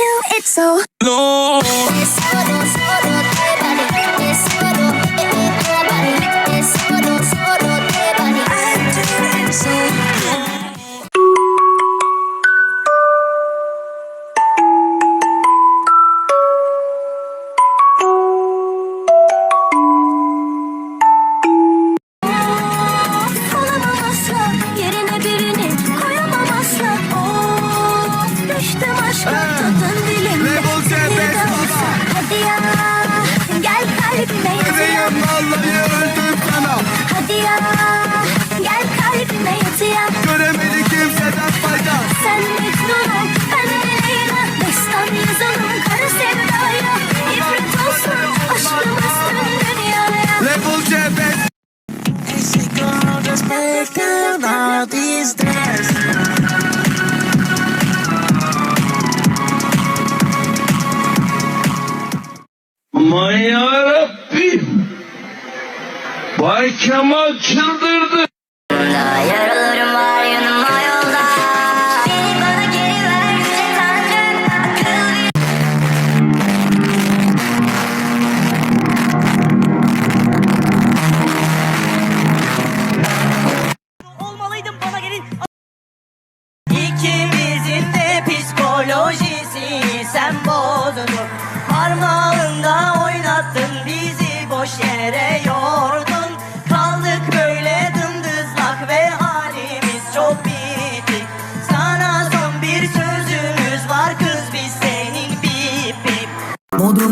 do it so. No. Aman yarabbim. Bay Kemal çıldırdı.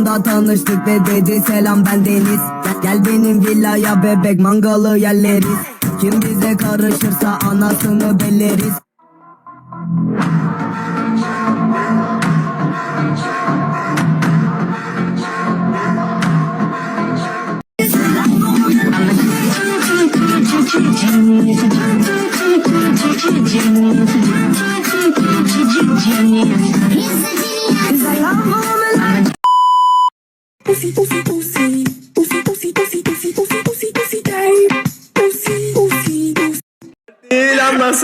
Bodrum'da tanıştık ve dedi selam ben Deniz. Gel benim villaya bebek mangalı yerleriz. Kim bize karışırsa anasını belleriz. Pussy,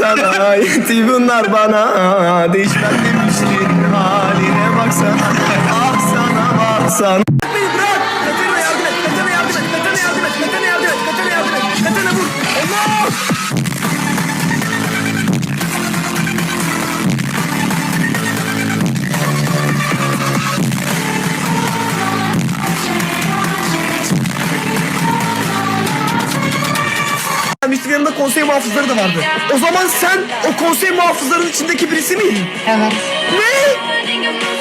Anlasana yetti bunlar bana. Değişmez demiştin haline baksana Ah sana baksana. Beni bırak konsey muhafızları da vardı. O zaman sen o konsey muhafızlarının içindeki birisi miydin? Evet. Ne?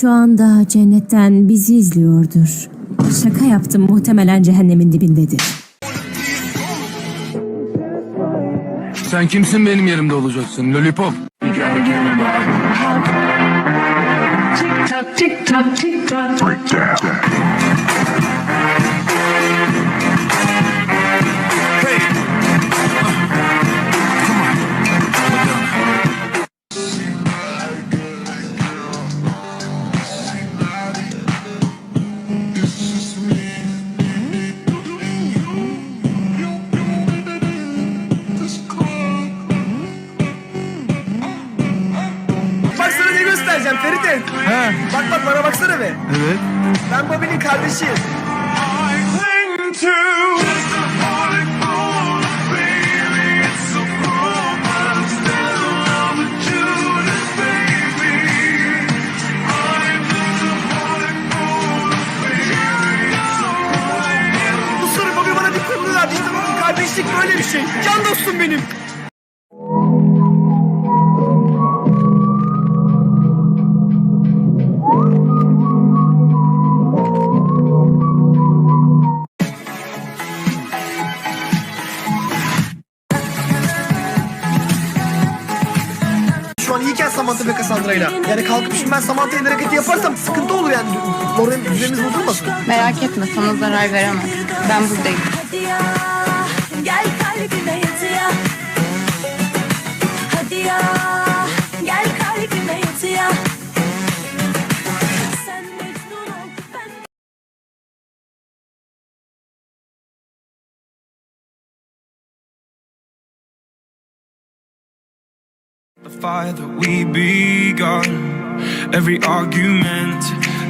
Şu anda cennetten bizi izliyordur. Şaka yaptım muhtemelen cehennemin dibindedir. Sen kimsin benim yerimde olacaksın lollipop Bak sana ne göstereceğim Feride. He. Bak bak bana baksana be. Evet. Ben Bobby'nin kardeşiyim. Bu soru Bobby bana bir konuda verdi. İşte bakın kardeşlik böyle bir şey. Can dostum benim. Samantha ve Cassandra'yla. Yani kalkıp şimdi ben Samantha'ya el hareketi yaparsam sıkıntı olur yani. Moral düzenimiz bozulmasın. Merak etme sana zarar veremem. Ben buradayım. Hadi ya gel kalbime yat ya Hadi ya The fire that we begun, every argument,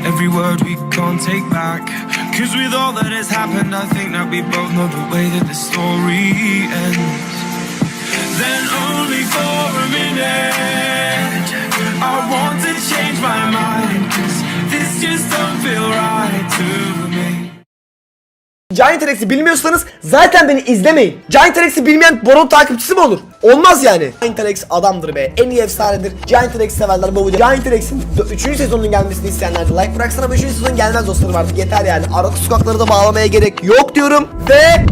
every word we can't take back. Cause with all that has happened, I think that we both know the way that the story ends. Then only for a minute, I want to change my mind. Cause this just don't feel right to. Giant Rex'i bilmiyorsanız zaten beni izlemeyin. Giant Rex'i bilmeyen Boron takipçisi mi olur? Olmaz yani. Giant Rex adamdır be. En iyi efsanedir. Giant Rex severler bu. Giant Rex'in 3. sezonunun gelmesini isteyenler de like bıraksana 5. sezon gelmez dostlarım artık yeter yani. Arka sokakları da bağlamaya gerek yok diyorum. Ve